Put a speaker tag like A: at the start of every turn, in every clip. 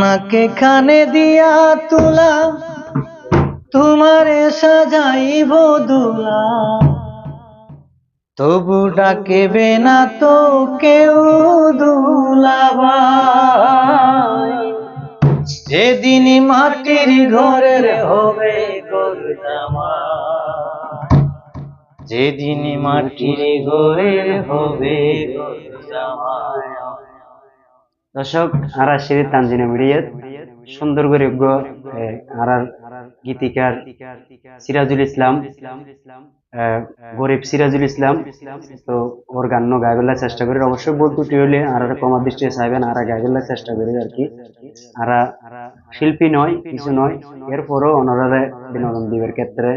A: নাকে কানে দিয়া তুলা, তোমারে সাজাইব দুলা। তবু ডাকেবে না তো কেউ দুলাবাই যেদিন মাটির ঘরের হবে যেদিন মাটির ঘরের হবে গরু জামাই
B: দর্শক, আরা শ্রী তানজিনা মিডিয়াত সুন্দর করে আরার গীতিকার সিরাজুল ইসলাম গরিব সিরাজুল ইসলাম। তো ওর গান গাইবেলা চেষ্টা করি। অবশ্যই বই টুটি হলে আর কমার দৃষ্টি চাইবেন, আর গাইবেলা চেষ্টা করি আর কি। আর শিল্পী নয়, কিছু নয়, এরপরও ওনারা বিনোদন দিবের ক্ষেত্রে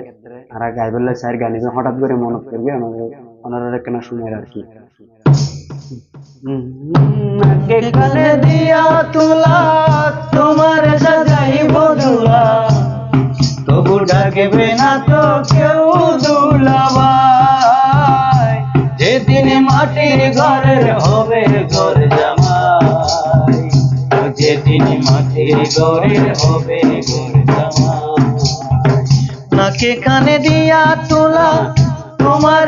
B: আর গাইবেলা চাই গানিবে হঠাৎ করে মনত করবে ওনারা কেন শুনে আর কি।
A: কানে দিয়া তুলা, তোমার সাজাইব দুলা তবু ডাকবে না তো কেউ দুলাবাই। যেদিন মাটির ঘরের হবে ঘর জামাই, যেদিন মাটির ঘরের হবে ঘর জামাই। নাকে কানে দিয়া তুলা, তোমার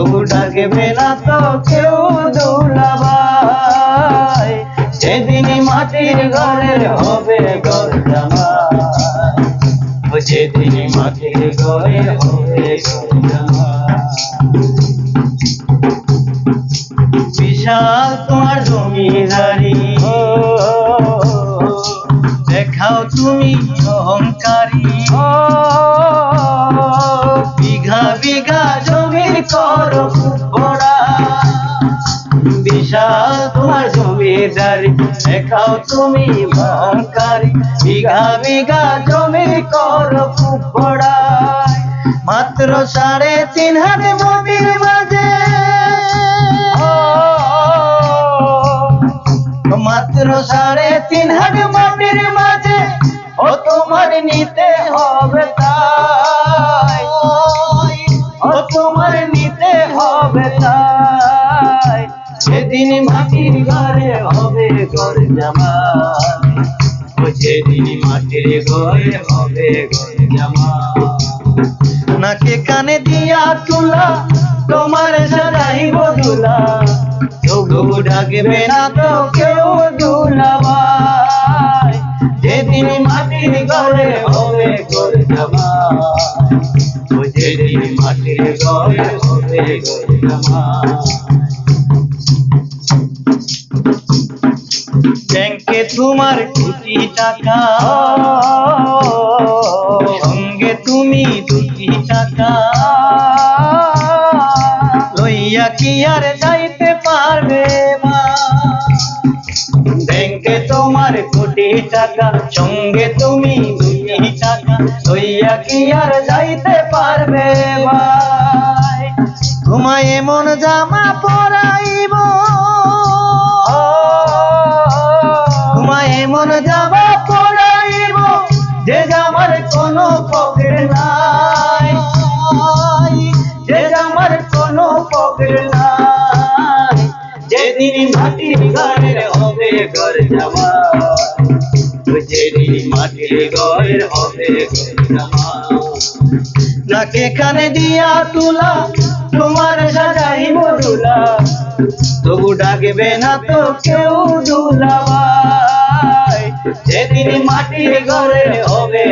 A: তবু ডাকবে তো কেউ দুলাবাই। যেদিন মাটির ঘরের হবে জামাই ও মাটির ঘরের হবে ঘর জামাই বিশাল তোমার জমিদারি দেখাও তুমি অহংকারী বিঘা বিঘা দেখাও তুমি বিঘা বিঘা জমির করো মাত্র সাড়ে তিন হাত জমির মাঝে। মাত্র সাড়ে তিন হাত মাটির মাঝে, ও তোমার নিতে হবে তাই। ও তোমার হবে তাই। সেদিন মাটির ঘরে হবে ঘর জামা ও যেদিন মাটির ঘরে হবে ঘর জামা নাকে কানে দিয়া তুলা, তোমার সারাইব দুলা তবু ডাকবে না তো কেউ দুলাবাই। যেদিন মাটির ঘরে হবে ঘর জামাই। ব্যাংকে তোমার কোটি টাকা, সঙ্গে তুমি দুটি টাকা। লইয়া কি আর যাইতে পারবে ব্যাংকে তোমার কোটি টাকা, সঙ্গে তুমি দুটি লইয়া কি আর যাইতে পারবে ভাই? তোমায় এমন জামা পরাইব। তোমায় এমন জামা পরাইব। যে জামার কোনো পকেট নাই। যে জামার কোনো পকেট নাই। যেদিন মাটির ঘরের হবে ঘর জামা নাকে কানে দিয়া তুলা, তোমার সাজাইব দুলা তবু ডাকবে না তো কেউ দুলাবাই যেদিন মাটির ঘরে হবে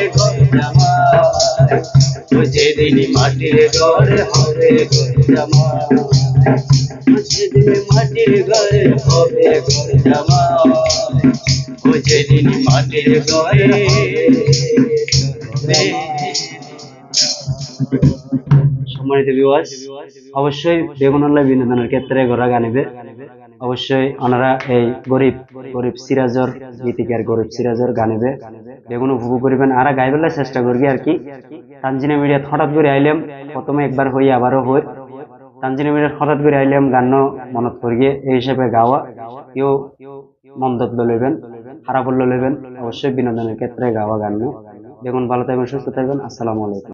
A: যেদিন মাটির ঘরে হবে যেদিন মাটির ঘরে হবে যেদিন
B: সম্মানিত বিওয়াস অবশ্যই বেগুনুল্লাহ বিনোদনের ক্ষেত্রে ঘোরা গানিবে। অবশ্যই ওনারা এই গরিব গরিব সিরাজর গীতিকার গরিব সিরাজর গানিবে। বেগুন উপভোগ করিবেন। আর গাইবেলার চেষ্টা করবি আর কি। তানজিনা মিডিয়াত হঠাৎ করে আইলাম, প্রথমে একবার হই, আবারও হই। তানজিনা মিডিয়াত হঠাৎ করে আইলাম, গান মনত করিয়ে এই হিসেবে গাওয়া। কেউ মন্দত লইবেন। খারাপ লেবেন অবশ্যই বিনোদনের ক্ষেত্রে গাওয়া গান দেখুন ভালো থাকবেন সুস্থ থাকবেন। আসসালামু আলাইকুম।